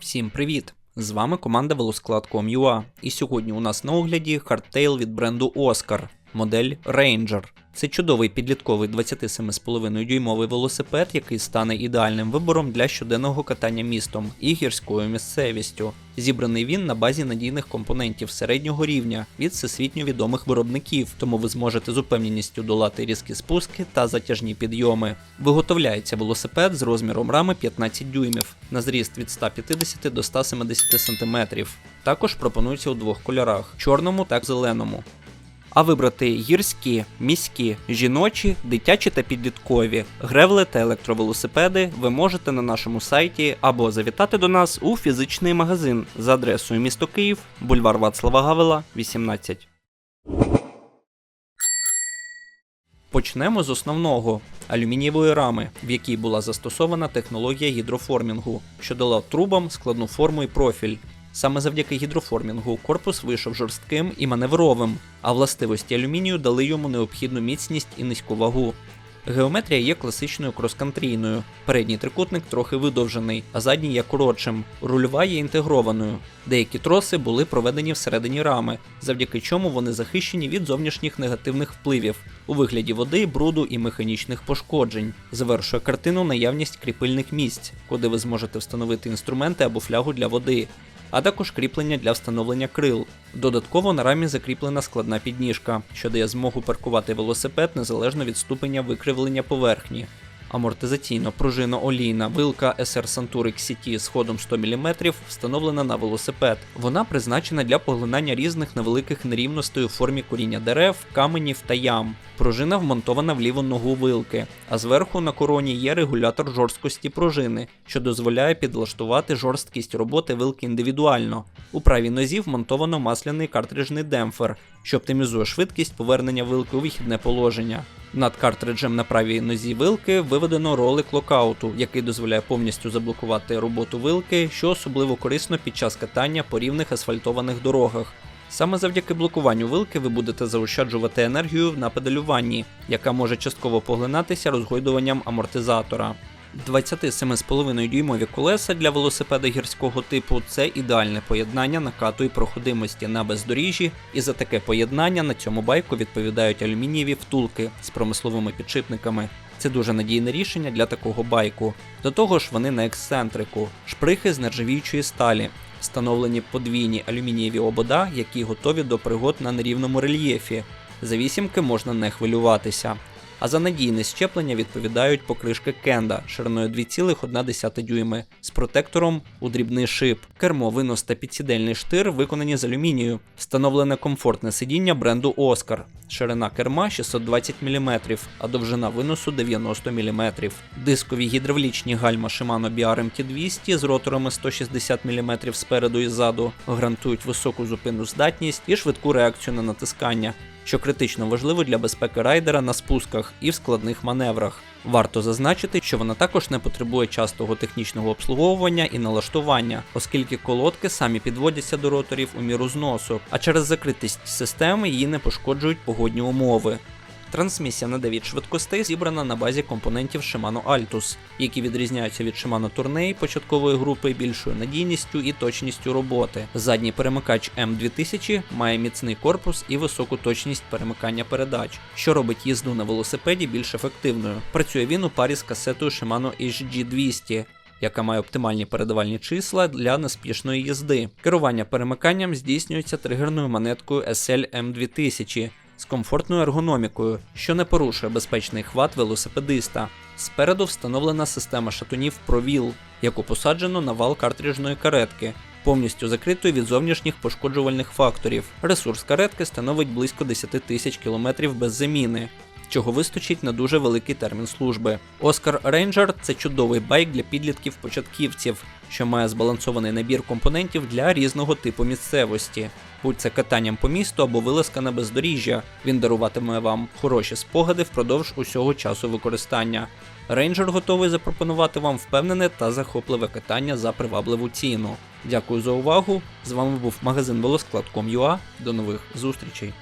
Всім привіт! З вами команда Велосклад.com.ua і сьогодні у нас на огляді хардтейл від бренду Oscar, модель Ranger. Це чудовий підлітковий 27,5 дюймовий велосипед, який стане ідеальним вибором для щоденного катання містом і гірською місцевістю. Зібраний він на базі надійних компонентів середнього рівня від всесвітньо відомих виробників, тому ви зможете з упевненістю долати різкі спуски та затяжні підйоми. Виготовляється велосипед з розміром рами 15 дюймів на зріст від 150 до 170 см. Також пропонується у двох кольорах чорному та зеленому. А вибрати гірські, міські, жіночі, дитячі та підліткові, гревли та електровелосипеди ви можете на нашому сайті або завітати до нас у фізичний магазин за адресою місто Київ, бульвар Вацлава Гавела, 18. Почнемо з основного алюмінієвої рами, в якій була застосована технологія гідроформінгу, що дала трубам складну форму і профіль. Саме завдяки гідроформінгу корпус вийшов жорстким і маневровим, а властивості алюмінію дали йому необхідну міцність і низьку вагу. Геометрія є класичною кроскантрійною. Передній трикутник трохи видовжений, а задній є коротшим. Рульова є інтегрованою. Деякі троси були проведені всередині рами, завдяки чому вони захищені від зовнішніх негативних впливів у вигляді води, бруду і механічних пошкоджень. Завершує картину наявність кріпильних місць, куди ви зможете встановити інструменти або флягу для води а також кріплення для встановлення крил. Додатково на рамі закріплена складна підніжка, що дає змогу паркувати велосипед незалежно від ступеня викривлення поверхні амортизаційно пружина олійна вилка SR Santur XCT з ходом 100 мм встановлена на велосипед. Вона призначена для поглинання різних невеликих нерівностей у формі коріння дерев, каменів та ям. Пружина вмонтована в ліву ногу вилки, а зверху на короні є регулятор жорсткості пружини, що дозволяє підлаштувати жорсткість роботи вилки індивідуально. У правій нозі вмонтовано масляний картриджний демпфер, що оптимізує швидкість повернення вилки у вихідне положення. Над картриджем на правій нозі вилки виведено ролик локауту, який дозволяє повністю заблокувати роботу вилки, що особливо корисно під час катання по рівних асфальтованих дорогах. Саме завдяки блокуванню вилки ви будете заощаджувати енергію на педалюванні, яка може частково поглинатися розгойдуванням амортизатора. 27,5 дюймові колеса для велосипеда гірського типу це ідеальне поєднання накату і проходимості на бездоріжжі, і за таке поєднання на цьому байку відповідають алюмінієві втулки з промисловими підшипниками. Це дуже надійне рішення для такого байку. До того ж, вони на ексцентрику, шприхи з нержавіючої сталі, встановлені подвійні алюмінієві обода, які готові до пригод на нерівному рельєфі. За вісімки можна не хвилюватися а за надійне щеплення відповідають покришки Кенда шириною 2,1 дюйми з протектором у дрібний шип. Кермо, винос та підсідельний штир виконані з алюмінію, встановлене комфортне сидіння бренду Oscar. Ширина керма 620 мм, а довжина виносу 90 мм. Дискові гідравлічні гальма Shimano BRMT 200 з роторами 160 мм спереду і ззаду гарантують високу зупинну здатність і швидку реакцію на натискання що критично важливо для безпеки райдера на спусках і в складних маневрах. Варто зазначити, що вона також не потребує частого технічного обслуговування і налаштування, оскільки колодки самі підводяться до роторів у міру зносу, а через закритість системи її не пошкоджують погодні умови. Трансмісія на 9 швидкостей зібрана на базі компонентів Shimano Altus, які відрізняються від Shimano Tourney початкової групи більшою надійністю і точністю роботи. Задній перемикач M2000 має міцний корпус і високу точність перемикання передач, що робить їзду на велосипеді більш ефективною. Працює він у парі з касетою Shimano HG200. Яка має оптимальні передавальні числа для неспішної їзди. Керування перемиканням здійснюється тригерною монеткою SL M2000, з комфортною ергономікою, що не порушує безпечний хват велосипедиста. Спереду встановлена система шатунів ProWheel, яку посаджено на вал картриджної каретки, повністю закритою від зовнішніх пошкоджувальних факторів. Ресурс каретки становить близько 10 тисяч кілометрів без заміни. Чого вистачить на дуже великий термін служби. Oscar Ranger це чудовий байк для підлітків-початківців, що має збалансований набір компонентів для різного типу місцевості будь це катанням по місту або вилазка на бездоріжжя. Він даруватиме вам хороші спогади впродовж усього часу використання. Рейнджер готовий запропонувати вам впевнене та захопливе катання за привабливу ціну. Дякую за увагу! З вами був магазин Велосклад.com.ua. До нових зустрічей!